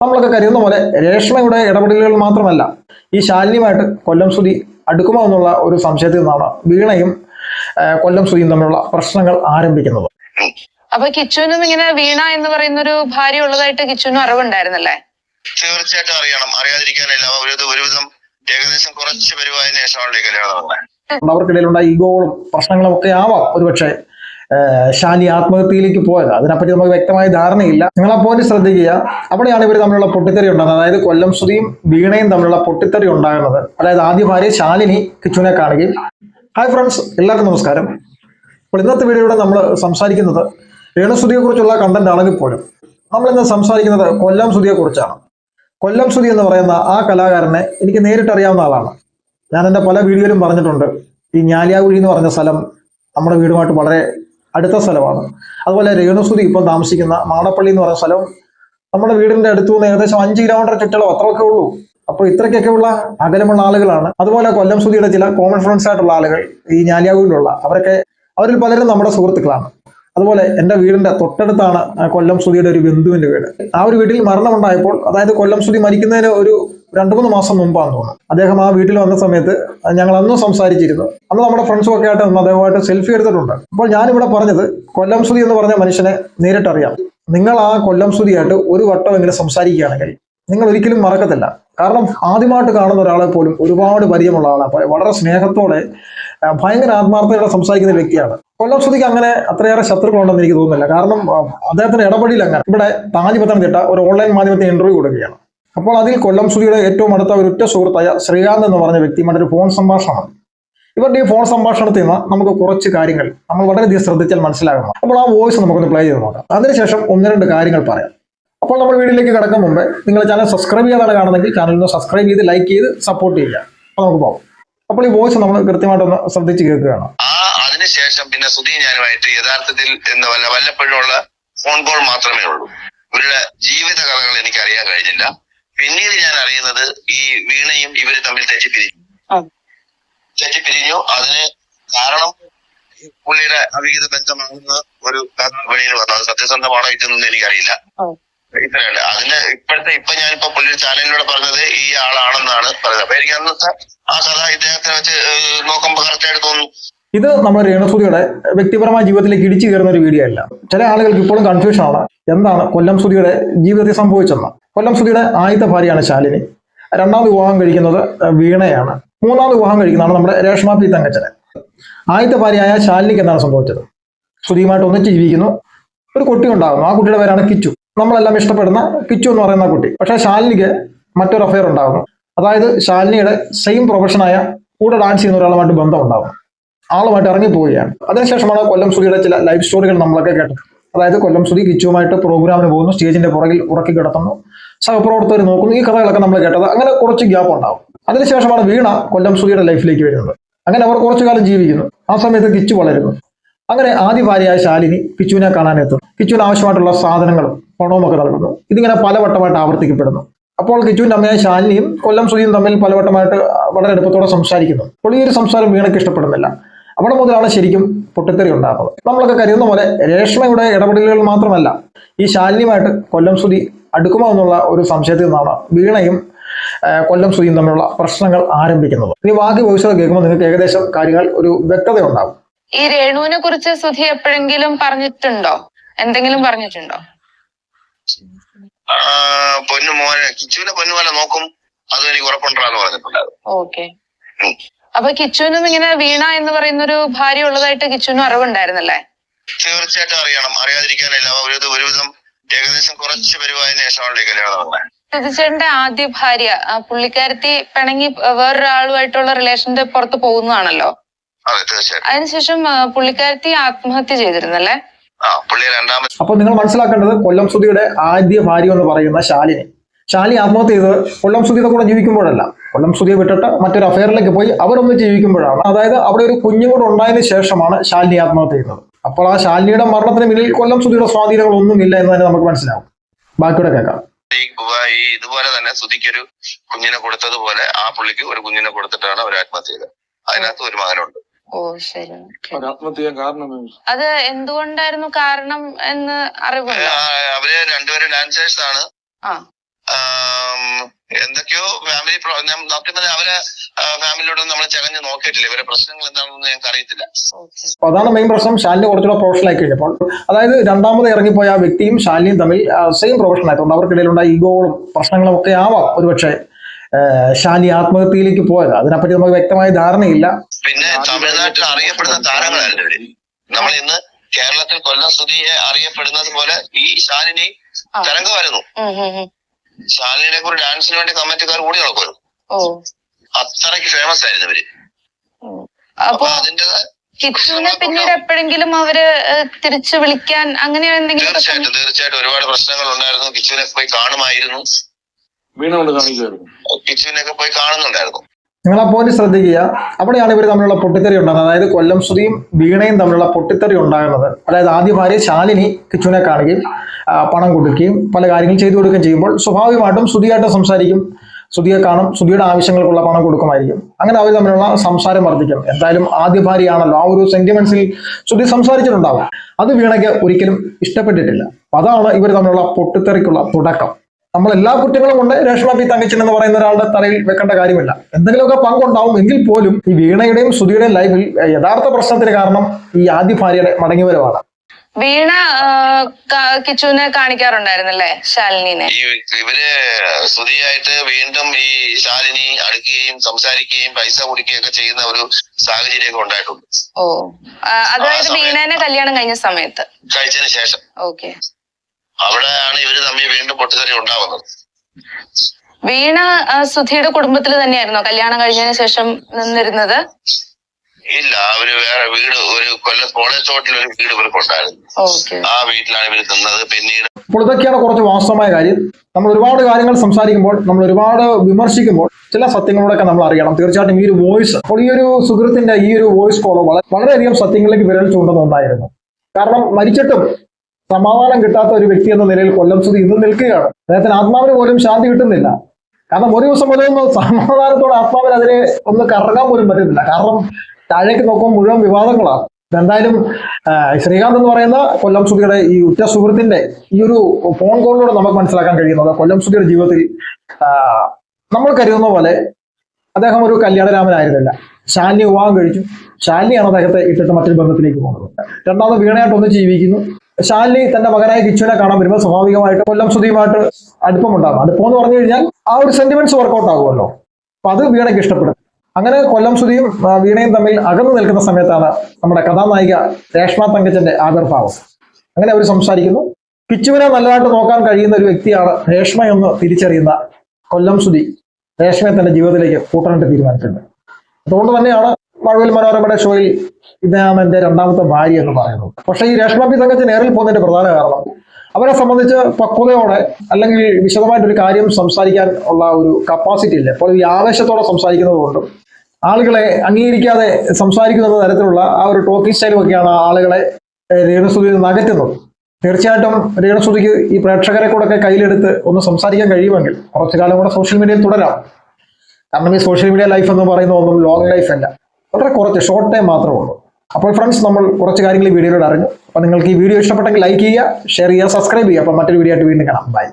നമ്മളൊക്കെ കരുതുന്ന പോലെ രേഷ്മയുടെ ഇടപെടലുകൾ മാത്രമല്ല ഈ ശാലിനിയുമായിട്ട് കൊല്ലം സുതി അടുക്കുമോ എന്നുള്ള ഒരു സംശയത്തിൽ നിന്നാണ് വീണയും കൊല്ലം സുതിയും തമ്മിലുള്ള പ്രശ്നങ്ങൾ ആരംഭിക്കുന്നത്. അപ്പൊ കിച്ചുവിനും ഇങ്ങനെ വീണ എന്ന് പറയുന്ന ഒരു ഭാര്യ ഉള്ളതായിട്ട് കിച്ചുവിനും അറിവുണ്ടായിരുന്നല്ലേ? തീർച്ചയായിട്ടും അറിയണം. അറിയാതിരിക്കാനില്ല ഒരു ഒരുവിധം ഏകദേശം കുറച്ച് പരിവായതിനു ശേഷമാണ് കല്യാണം അവർക്കിടയിലുണ്ടായ ഈഗോകളും പ്രശ്നങ്ങളും ഒക്കെ ആവാം ഒരുപക്ഷെ. ശാലി ആത്മഹത്യയിലേക്ക് പോയത്. അതിനെപ്പറ്റി നമുക്ക് വ്യക്തമായ ധാരണയില്ല. നിങ്ങൾ ആ പോയിന്റ് ശ്രദ്ധിക്കുക. അവിടെയാണ് ഇവർ തമ്മിലുള്ള പൊട്ടിത്തെറി ഉണ്ടാകുന്നത്. അതായത് കൊല്ലം ശ്രീയും വീണയും തമ്മിലുള്ള പൊട്ടിത്തെറി ഉണ്ടാകുന്നത്. അതായത് ആദ്യ ഭാര്യ ശാലിനി കിച്ചുവിനെ കാണുകയും. ഹായ് ഫ്രണ്ട്സ് എല്ലാവർക്കും നമസ്കാരം. അപ്പോൾ ഇന്നത്തെ വീഡിയോയുടെ നമ്മൾ സംസാരിക്കുന്നത് രേണുസുതിയെ കുറിച്ചുള്ള കണ്ടന്റ് ആണെങ്കിൽ പോലും. നമ്മൾ ഇന്ന് സംസാരിക്കുന്നത് കൊല്ലം സുതിയെ കുറിച്ചാണ്. കൊല്ലം സുതി എന്ന് പറയുന്ന ആ കലാകാരനെ എനിക്ക് നേരിട്ട് അറിയാവുന്ന ആളാണ്. ഞാൻ എന്റെ പല വീഡിയോയിലും പറഞ്ഞിട്ടുണ്ട്. ഈ ഞാലിയാകുഴി എന്ന് പറഞ്ഞ സ്ഥലം നമ്മുടെ വീടുമായിട്ട് വളരെ അടുത്ത സ്ഥലമാണ്. അതുപോലെ രേണുസുതി ഇപ്പം താമസിക്കുന്ന മാടപ്പള്ളി എന്ന് പറയുന്ന സ്ഥലം നമ്മുടെ വീടിന്റെ അടുത്തു നിന്ന് ഏകദേശം അഞ്ച് കിലോമീറ്റർ ചുറ്റളവ് അത്രയൊക്കെ ഉള്ളൂ. അപ്പോൾ ഇത്രയ്ക്കൊക്കെ ഉള്ള അകലമുള്ള ആളുകളാണ്. അതുപോലെ കൊല്ലം സുതിയുടെ ചില കോമൺ ഫ്രണ്ട്സ് ആയിട്ടുള്ള ആളുകൾ ഈ ഞാലിയാവൂരിലുള്ള അവരൊക്കെ അവരിൽ പലരും നമ്മുടെ സുഹൃത്തുക്കളാണ്. അതുപോലെ എന്റെ വീടിന്റെ തൊട്ടടുത്താണ് കൊല്ലം സുധിയുടെ ഒരു ബന്ധുവിന്റെ വീട്. ആ ഒരു വീട്ടിൽ മരണമുണ്ടായപ്പോൾ അതായത് കൊല്ലം സുധി മരിക്കുന്നതിന് ഒരു രണ്ടു മൂന്ന് മാസം മുമ്പാന്ന് തോന്നുന്നു. അദ്ദേഹം ആ വീട്ടിൽ വന്ന സമയത്ത് ഞങ്ങൾ അന്നും സംസാരിച്ചിരുന്നു. അന്ന് നമ്മുടെ ഫ്രണ്ട്സും ഒക്കെ ആയിട്ട് നമ്മൾ അദ്ദേഹമായിട്ട് സെൽഫി എടുത്തിട്ടുണ്ട്. അപ്പോൾ ഞാനിവിടെ പറഞ്ഞത് കൊല്ലം സുധി എന്ന് പറഞ്ഞ മനുഷ്യനെ നേരിട്ടറിയാം. നിങ്ങൾ ആ കൊല്ലം സുധിയായിട്ട് ഒരു വട്ടമെങ്കിലും സംസാരിക്കുകയാണെങ്കിൽ നിങ്ങൾ ഒരിക്കലും മറക്കത്തില്ല. കാരണം ആദ്യമായിട്ട് കാണുന്ന ഒരാളെ പോലും ഒരുപാട് പരിചയമുള്ള ആളാണ്. വളരെ സ്നേഹത്തോടെ ഭയങ്കര ആത്മാർത്ഥതയോടെ സംസാരിക്കുന്ന വ്യക്തിയാണ്. കൊല്ലം ശ്രുതിക്ക് അങ്ങനെ അത്രയേറെ ശത്രുക്കളുണ്ടെന്ന് എനിക്ക് തോന്നുന്നില്ല. കാരണം അദ്ദേഹത്തിന് ഇടപെടൽ അങ്ങനെ. ഇവിടെ താജ് പത്തനംതിട്ട ഒരു ഓൺലൈൻ മാധ്യമത്തിന് ഇന്റർവ്യൂ കൊടുക്കുകയാണ്. അപ്പോൾ അതിൽ കൊല്ലം സുധിയുടെ ഏറ്റവും അടുത്ത ഒരു ഉറ്റ സുഹൃത്തായ ശ്രീകാന്ത് എന്ന് പറഞ്ഞ വ്യക്തിയുമായിട്ട് ഒരു ഫോൺ സംഭാഷണമാണ്. ഇവരുടെ ഈ ഫോൺ സംഭാഷണത്തിൽ നിന്ന് നമുക്ക് കുറച്ച് കാര്യങ്ങൾ നമ്മൾ വളരെയധികം ശ്രദ്ധിച്ചാൽ മനസ്സിലാകണം അപ്പോൾ ആ വോയിസ് നമുക്കൊന്ന് പ്ലേ ചെയ്ത് നോക്കാം. അതിനുശേഷം ഒന്ന് രണ്ട് കാര്യങ്ങൾ പറയാം. അപ്പോൾ നമ്മൾ വീഡിയോയിലേക്ക് കിടക്കും മുമ്പേ നിങ്ങൾ ചാനൽ സബ്സ്ക്രൈബ് ചെയ്യാതാണ് കാണുന്നെങ്കിൽ ചാനലിൽ ഒന്ന് സബ്സ്ക്രൈബ് ചെയ്ത് ലൈക്ക് ചെയ്ത് സപ്പോർട്ട് ചെയ്യുക. അപ്പോൾ നമുക്ക് പോകാം. അപ്പോൾ ഈ വോയിസ് നമ്മൾ കൃത്യമായിട്ടൊന്ന് ശ്രദ്ധിച്ച് കേൾക്കുകയാണ്. ആ അതിനുശേഷം പിന്നെ സുധി ഞാനുമായിട്ട് യഥാർത്ഥത്തിൽ എന്ന് വല്ലപ്പോഴും ഉള്ള ഫോൺ കോൾ മാത്രമേ ഉള്ളൂ. ഇവരുടെ ജീവിത കഥകൾ എനിക്ക് അറിയാൻ കഴിഞ്ഞില്ല. പിന്നീട് ഞാൻ അറിയുന്നത് ഈ വീണയും ഇവർ തമ്മിൽ തെറ്റിപ്പിരിഞ്ഞു. തെറ്റിപ്പിരിഞ്ഞു. അതിന് കാരണം പുള്ളിയുടെ അവിഹിത ബന്ധമാണെന്ന് ഒരു വെളിയിൽ വന്നു. അത് സത്യസന്ധമാണോ ഇതെന്നൊന്നും എനിക്കറിയില്ല. ഇത്രയുണ്ട്. അതിന്റെ ഇപ്പോഴത്തെ ഇപ്പൊ ഞാനിപ്പോ പുള്ളിയുടെ ചാനലിലൂടെ പറഞ്ഞത് ഈ ആളാണെന്നാണ് പറഞ്ഞത്. അപ്പൊ എനിക്ക് അന്നത്തെ ഇത് നമ്മുടെ രേണുസുതിയുടെ വ്യക്തിപരമായ ജീവിതത്തിലേക്ക് ഇടിച്ചു കയറുന്ന ഒരു വീഡിയോ അല്ല. ചില ആളുകൾക്ക് ഇപ്പോഴും കൺഫ്യൂഷൻ ആണ്. എന്താണ് കൊല്ലം സുതിയുടെ ജീവിതത്തിൽ സംഭവിച്ചെന്ന് കൊല്ലം സുതിയുടെ ആദ്യത്തെ ഭാര്യയാണ് ശാലിനി. രണ്ടാമത് വിവാഹം കഴിക്കുന്നത് വീണയാണ്. മൂന്നാമത് വിവാഹം കഴിക്കുന്നതാണ് നമ്മുടെ രേഷ്മ പി തങ്കച്ചനെ. ആദ്യത്തെ ഭാര്യയായ ശാലിനിക്ക് എന്താണ് സംഭവിച്ചത്? സുതിയുമായിട്ട് ഒന്നിച്ച് ജീവിക്കുന്നു. ഒരു കുട്ടി ഉണ്ടാകുന്നു. ആ കുട്ടിയുടെ പേരാണ് കിച്ചു. നമ്മളെല്ലാം ഇഷ്ടപ്പെടുന്ന കിച്ചു എന്ന് പറയുന്ന കുട്ടി. പക്ഷേ ശാലിനിക്ക് മറ്റൊരു അഫയർ ഉണ്ടാകുന്നു. അതായത് ശാലിനിയുടെ സെയിം പ്രൊഫഷനായ കൂടെ ഡാൻസ് ചെയ്യുന്ന ഒരാളുമായിട്ട് ബന്ധം ഉണ്ടാകും ആളുമായിട്ട് ഇറങ്ങിപ്പോവുകയാണ്. അതിനുശേഷമാണ് കൊല്ലം സുധിയുടെ ചില ലൈഫ് സ്റ്റോറികൾ നമ്മളൊക്കെ കേട്ടത്. അതായത് കൊല്ലം സുധി കിച്ചുവുമായിട്ട് പ്രോഗ്രാമിന് പോകുന്നു സ്റ്റേജിന്റെ പുറകിൽ ഉറക്കി കിടത്തുന്നു. സഹപ്രവർത്തകർ നോക്കുന്നു ഈ കഥകളൊക്കെ നമ്മൾ കേട്ടത്. അങ്ങനെ കുറച്ച് ഗ്യാപ്പ് ഉണ്ടാവും. അതിനുശേഷമാണ് വീണ കൊല്ലം സുധിയുടെ ലൈഫിലേക്ക് വരുന്നത്. അങ്ങനെ അവർ കുറച്ചു കാലം ജീവിക്കുന്നു. ആ സമയത്ത് കിച്ചു വളരുന്നു. അങ്ങനെ ആദ്യ ഭാര്യയായ ശാലിനി കിച്ചുവിനെ കാണാനെത്തും കിച്ചുവിന് ആവശ്യമായിട്ടുള്ള സാധനങ്ങളും പണവും ഒക്കെ നൽകുന്നു. ഇതിങ്ങനെ പലവട്ടമായിട്ട് ആവർത്തിക്കപ്പെടുന്നു. അപ്പോൾ കിച്ചുവിന്റെ അമ്മയായ ശാലിനിയും കൊല്ലം സുധിയും തമ്മിൽ പലവട്ടമായിട്ട് വളരെ അടുപ്പത്തോടെ സംസാരിക്കുന്നു. അപ്പോൾ ഈ ഒരു സംസാരം വീണയ്ക്ക് ഇഷ്ടപ്പെടുന്നില്ല. അവിടെ മുതലാണ് ശരിക്കും പൊട്ടിത്തെറി ഉണ്ടാകുന്നത്. നമ്മളൊക്കെ കരുതുന്ന പോലെ രേഷ്മയുടെ ഇടപെടലുകൾ മാത്രമല്ല ഈ ശാലിനിയുമായിട്ട് കൊല്ലം സുധി അടുക്കുമോ എന്നുള്ള ഒരു സംശയത്തിൽ നിന്നാണ് വീണയും കൊല്ലം സുധിയും തമ്മിലുള്ള പ്രശ്നങ്ങൾ ആരംഭിക്കുന്നത്. ഇനി ബാക്കി വോയിസുകൾ കേൾക്കുമ്പോൾ നിങ്ങൾക്ക് ഏകദേശം കാര്യങ്ങൾ ഒരു വ്യക്തത ഉണ്ടാകും. ഈ രേണുവിനെ കുറിച്ച് സുധി എപ്പോഴെങ്കിലും പറഞ്ഞിട്ടുണ്ടോ? എന്തെങ്കിലും പറഞ്ഞിട്ടുണ്ടോ? പൊന്നു മോനെ കിച്ചുവിനെ പൊന്നു പോലെ നോക്കും. അതും എനിക്ക് ഉറപ്പുണ്ടെന്ന് പറഞ്ഞിട്ടുണ്ടായിരുന്നു. ഓക്കെ. അപ്പൊ കിച്ചുവിനും ഇങ്ങനെ വീണ എന്ന് പറയുന്ന ഒരു ഭാര്യ ഉള്ളതായിട്ട് കിച്ചുവിനും അറിവുണ്ടായിരുന്നല്ലേ? തീർച്ചയായിട്ടും അറിയണം. അറിയാതിരിക്കാനില്ല. ഒരു ഒരുവിധം ഏകദേശം കുറച്ച് പരിപാടി ശേഷമാണ് കല്യാണം നടന്നത്. ആദ്യ ഭാര്യ പുള്ളിക്കാരത്തി പിണങ്ങി വേറൊരാളുമായിട്ടുള്ള റിലേഷന്റെ പുറത്ത് പോകുന്നതാണല്ലോ. അതിനുശേഷം പുള്ളിക്കാരത്തി ആത്മഹത്യ ചെയ്തിരുന്നല്ലേ? അപ്പോൾ നിങ്ങൾ മനസ്സിലാക്കേണ്ടത് കൊല്ലം സുധിയുടെ ആദ്യ ഭാര്യ എന്ന് പറയുന്ന ശാലിനി. ശാലി ആത്മഹത്യ ചെയ്തത് കൊല്ലം സുധിയുടെ കൂടെ ജീവിക്കുമ്പോഴല്ല. കൊല്ലം സുധിയെ വിട്ടിട്ട് മറ്റൊരു അഫയറിലേക്ക് പോയി അവരൊന്ന് ജീവിക്കുമ്പോഴാണ്. അതായത് അവിടെ ഒരു കുഞ്ഞും കൂടെ ഉണ്ടായതിനു ശേഷമാണ് ശാലിനി ആത്മഹത്യ ചെയ്തത്. അപ്പോൾ ആ ശാലിനിയുടെ മരണത്തിന് പിന്നിൽ കൊല്ലം സുധിയുടെ സ്വാധീനങ്ങൾ ഒന്നുമില്ല എന്ന് തന്നെ നമുക്ക് മനസ്സിലാവും. ബാക്കിയുടെ കേൾക്കാം. ഈ ഇതുപോലെ തന്നെ സുധിക്കൊരു കുഞ്ഞിനെ കൊടുത്തതുപോലെ ആ പുള്ളിക്ക് ഒരു കുഞ്ഞിനെ കൊടുത്തിട്ടാണ് അവർ ആത്മഹത്യ ചെയ്തത്. അതിനകത്ത് ഒരു മകനുണ്ട്. ഓ ശരി. ആത്മഹത്യ കാരണം അത് എന്തുകൊണ്ടായിരുന്നു കാരണം എന്ന് അറിവുണ്ടോ? ആ, അവർ രണ്ടുപേരും ഡാൻസേഴ്സ് ആണ്. ആ. എന്തൊക്കെയോ ഫാമിലി സത്യം അവരെ ഫാമിലിയോടൊന്നും നമ്മൾ ചകഞ്ഞ് നോക്കിയിട്ടില്ല. ഇവരെ പ്രശ്നങ്ങൾ എന്താണെന്ന് ഞങ്ങൾക്ക് അറിയത്തില്ല. അപ്പൊ അതാണ് മെയിൻ പ്രശ്നം. ശാലിനി കുറച്ചുകൂടെ പ്രൊഫഷണൽ ആയി കഴിഞ്ഞപ്പോൾ. അതായത് രണ്ടാമത് ഇറങ്ങിപ്പോയ ആ വ്യക്തിയും ശാലിനിയും തമ്മിൽ സെയിം പ്രൊഫഷൻ ആയതുകൊണ്ട് അവർക്കിടയിലുണ്ടായ ഈഗോകളും പ്രശ്നങ്ങളും ഒക്കെ ആവാം ഒരുപക്ഷെ. ശാലിനി ആത്മഹത്യയിലേക്ക് പോയത്. അതിനെപ്പറ്റി നമുക്ക് വ്യക്തമായ ധാരണയില്ല. പിന്നെ തമിഴ്നാട്ടിൽ അറിയപ്പെടുന്ന താരങ്ങളായിരുന്നു നമ്മൾ ഇന്ന് കേരളത്തിൽ കൊല്ലം സ്തുതിയെ അറിയപ്പെടുന്നത് പോലെ ഈ ശാലിനി ആ. തരംഗമായിരുന്നു. ഉം. കുറിച്ച് ഡാൻസിന് വേണ്ടി കമ്മിറ്റിക്കാർ കൂടി നടക്കുമായിരുന്നു. ഓ. അത്രയ്ക്ക് ഫേമസ് ആയിരുന്നു ഇവർ. അപ്പൊ അപ്പൊ അതിന്റെ കിച്ചുവിനെ പിന്നീട് എപ്പോഴെങ്കിലും അവർ തിരിച്ചു വിളിക്കാൻ അങ്ങനെ എന്തെങ്കിലും തീർച്ചയായിട്ടും തീർച്ചയായിട്ടും ഒരുപാട് പ്രശ്നങ്ങൾ ഉണ്ടായിരുന്നു കിച്ചുവിനെ പോയി കാണുമായിരുന്നു. വീണ കൊണ്ട് കാണിക്കുമായിരുന്നു കിച്ചുവിനൊക്കെ പോയി കാണുന്നുണ്ടായിരുന്നു. നിങ്ങൾ ആ പോയിന്റ് ശ്രദ്ധിക്കുക. അവിടെയാണ് ഇവർ തമ്മിലുള്ള പൊട്ടിത്തെറി ഉണ്ടാകുന്നത്. അതായത് കൊല്ലം ശ്രീയും വീണയും തമ്മിലുള്ള പൊട്ടിത്തെറി ഉണ്ടാകുന്നത്. അതായത് ആദ്യ ഭാര്യ ശാലിനി കിച്ചുവിനെ കാണുകയും പണം കൊടുക്കുകയും പല കാര്യങ്ങൾ ചെയ്തു കൊടുക്കുകയും ചെയ്യുമ്പോൾ സ്വാഭാവികമായിട്ടും ശ്രുതിയായിട്ട് സംസാരിക്കും. ശ്രുതിയെ കാണും. ശ്രുതിയുടെ ആവശ്യങ്ങൾക്കുള്ള പണം കൊടുക്കുമായിരിക്കും. അങ്ങനെ അവർ തമ്മിലുള്ള സംസാരം വർദ്ധിക്കും. എന്തായാലും ആദ്യ ഭാര്യയാണല്ലോ. ആ ഒരു സെന്റിമെന്റ്സിൽ ശ്രുതി സംസാരിച്ചിട്ടുണ്ടാവും. അത് വീണയ്ക്ക് ഒരിക്കലും ഇഷ്ടപ്പെട്ടിട്ടില്ല. അതാണ് ഇവർ തമ്മിലുള്ള പൊട്ടിത്തെറിക്കുള്ള തുടക്കം. നമ്മൾ എല്ലാ കുറ്റങ്ങളും കൊണ്ട് രേഷ്മ പി തങ്കച്ചൻ എന്ന് പറയുന്ന ഒരാളുടെ തലയിൽ വെക്കേണ്ട കാര്യമില്ല. എന്തെങ്കിലുമൊക്കെ പങ്കുണ്ടാവും എങ്കിൽ പോലും ഈ വീണയുടെയും ശ്രുതിയുടെയും ലൈഫിൽ യഥാർത്ഥ പ്രശ്നത്തിന് കാരണം ഈ ആദ്യ ഭാര്യയുടെ മടങ്ങിവരവാണ്. വീണ കിച്ചുവിനെ കാണിക്കാറുണ്ടായിരുന്നല്ലേ? ശാലിനിനെ. ഇവർ സ്തുതിയായിട്ട് വീണ്ടും ഈ ശാലിനി അടുക്കുകയും സംസാരിക്കുകയും പൈസ കുടിക്കുകയും ഒക്കെ ചെയ്യുന്ന ഒരു സാഹചര്യമൊക്കെ ഉണ്ടായിട്ടുണ്ട്. ഓ. അതായത് വീണേനെ കല്യാണം കഴിഞ്ഞ സമയത്ത്. കഴിച്ചതിന് ശേഷം. ഓക്കെ. അവിടെയാണ് ഇവർ തമ്മിൽ വീണ്ടും പൊട്ടിത്തെറി ഉണ്ടാവുന്നത്. വീണ സുധിയുടെ കുടുംബത്തിൽ തന്നെയായിരുന്നോ കല്യാണം കഴിഞ്ഞതിന് ശേഷം നിന്നിരുന്നത്? ഇല്ല അവർ വേറെ വീട് ഒരു കൊല്ലം കോളേജ് തോട്ടിൽ ഒരു വീട് ഇവർക്കുണ്ടായിരുന്നു. ഓക്കെ. ആ വീട്ടിലാണ് ഇവർ നിന്നത്. പിന്നീട് അപ്പോൾ ഇതൊക്കെയാണ് കുറച്ച് വാസ്തവമായ കാര്യം. നമ്മൾ ഒരുപാട് കാര്യങ്ങൾ സംസാരിക്കുമ്പോൾ നമ്മൾ ഒരുപാട് വിമർശിക്കുമ്പോൾ ചില സത്യങ്ങളോടൊക്കെ നമ്മൾ അറിയണം. തീർച്ചയായിട്ടും ഈ ഒരു വോയിസ് അപ്പോൾ ഈ ഒരു സുഹൃത്തിന്റെ ഈ ഒരു വോയിസ് കോളോ വളരെ വളരെയധികം സത്യങ്ങളിലേക്ക് വിരൽ ചൂണ്ടുന്ന ഒന്നായിരുന്നു. കാരണം മരിച്ചിട്ടും സമാധാനം കിട്ടാത്ത ഒരു വ്യക്തി എന്ന നിലയിൽ കൊല്ലം സുധി ഇന്ന് നിൽക്കുകയാണ്. അദ്ദേഹത്തിന് ആത്മാവിന് പോലും ശാന്തി കിട്ടുന്നില്ല. കാരണം ഒരു ദിവസം പോലും ഒന്ന് സമാധാനത്തോടെ ആത്മാവിന് അതിനെ ഒന്ന് കറങ്ങാൻ പോലും പറ്റുന്നില്ല. കാരണം താഴേക്ക് നോക്കുമ്പോൾ മുഴുവൻ വിവാദങ്ങളാണ്. എന്തായാലും ശ്രീകാന്ത് എന്ന് പറയുന്ന കൊല്ലം സുധിയുടെ ഈ ഉറ്റ സുഹൃത്തിന്റെ ഈ ഒരു ഫോൺ കോളിലൂടെ നമുക്ക് മനസ്സിലാക്കാൻ കഴിയുന്നത് കൊല്ലം സുധിയുടെ ജീവിതത്തിൽ നമ്മൾ കരുതുന്ന പോലെ അദ്ദേഹം ഒരു കല്യാണരാമനായിരുന്നില്ല. ശാലിനി വിവാഹം കഴിച്ചു. ശാലിനിയാണ് അദ്ദേഹത്തെ ഇട്ടിട്ട് മറ്റൊരു ബന്ധത്തിലേക്ക് പോകുന്നത്. രണ്ടാമത് വീണയായിട്ട് ഒന്ന് ജീവിക്കുന്നു. ശാലിനി തന്റെ മകനായ കിച്ചുവിനെ കാണാൻ വരുമ്പോൾ സ്വാഭാവികമായിട്ട് കൊല്ലം സുധിയുമായിട്ട് അടുപ്പമുണ്ടാകും. അടുപ്പം എന്ന് പറഞ്ഞു കഴിഞ്ഞാൽ ആ ഒരു സെന്റിമെന്റ്സ് വർക്കൗട്ട് ആകുമല്ലോ. അപ്പൊ അത് വീണയ്ക്ക് ഇഷ്ടപ്പെടും. അങ്ങനെ കൊല്ലം സുധിയും വീണയും തമ്മിൽ അകന്നു നിൽക്കുന്ന സമയത്താണ് നമ്മുടെ കഥാനായിക രേഷ്മ തങ്കച്ചന്റെ ആവിർഭാവം അങ്ങനെ അവർ സംസാരിക്കുന്നു. കിച്ചുവിനെ നല്ലതായിട്ട് നോക്കാൻ കഴിയുന്ന ഒരു വ്യക്തിയാണ് രേഷ്മ എന്ന് തിരിച്ചറിയുന്ന കൊല്ലം സുധി. രേഷ്മയെ തന്റെ ജീവിതത്തിലേക്ക് കൂട്ടാനായിട്ട് തീരുമാനിച്ചിട്ടുണ്ട്. അതുകൊണ്ട് തന്നെയാണ് മഴവിൽ മനോരമയുടെ ഷോയിൽ ഇദ്ദേഹം എന്റെ രണ്ടാമത്തെ ഭാര്യ എന്ന് പറയുന്നത് പക്ഷേ ഈ രേഷ്മ പി തങ്കച്ചൻ നേരിൽ പോകുന്നതിന്റെ പ്രധാന കാരണം അവരെ സംബന്ധിച്ച് പക്വതയോടെ അല്ലെങ്കിൽ വിശദമായിട്ട് ഒരു കാര്യം സംസാരിക്കാൻ ഉള്ള ഒരു കപ്പാസിറ്റി ഇല്ല. അപ്പോൾ ഈ ആവേശത്തോടെ സംസാരിക്കുന്നത് കൊണ്ടും ആളുകളെ അംഗീകരിക്കാതെ സംസാരിക്കുന്ന തരത്തിലുള്ള ആ ഒരു ടോക്കിംഗ് സ്റ്റൈലും ഒക്കെയാണ് ആളുകളെ രേണുസുതിയിൽ നിന്ന് അകറ്റുന്നത്. തീർച്ചയായിട്ടും രേണുസുതിക്ക് ഈ പ്രേക്ഷകരെ കൂടെ ഒക്കെ കയ്യിലെടുത്ത് ഒന്ന് സംസാരിക്കാൻ കഴിയുമെങ്കിൽ കുറച്ചു കാലം കൂടെ സോഷ്യൽ മീഡിയയിൽ തുടരാം. കാരണം ഈ സോഷ്യൽ മീഡിയ ലൈഫ് എന്ന് പറയുന്ന ഒന്നും ലോങ് ലൈഫ് അല്ല. വളരെ കുറച്ച് ഷോർട്ട് ടൈം മാത്രമേ ഉള്ളൂ. അപ്പോൾ ഫ്രണ്ട്സ് നമ്മൾ കുറച്ച് കാര്യങ്ങൾ ഈ വീഡിയോയിലൂടെ അറിഞ്ഞു. അപ്പോൾ നിങ്ങൾക്ക് ഈ വീഡിയോ ഇഷ്ടപ്പെട്ടെങ്കിൽ ലൈക്ക് ചെയ്യുക ഷെയർ ചെയ്യുക സബ്സ്ക്രൈബ് ചെയ്യുക. അപ്പോൾ മറ്റൊരു വീഡിയോ ആയിട്ട് വീണ്ടും കാണാം. ബൈ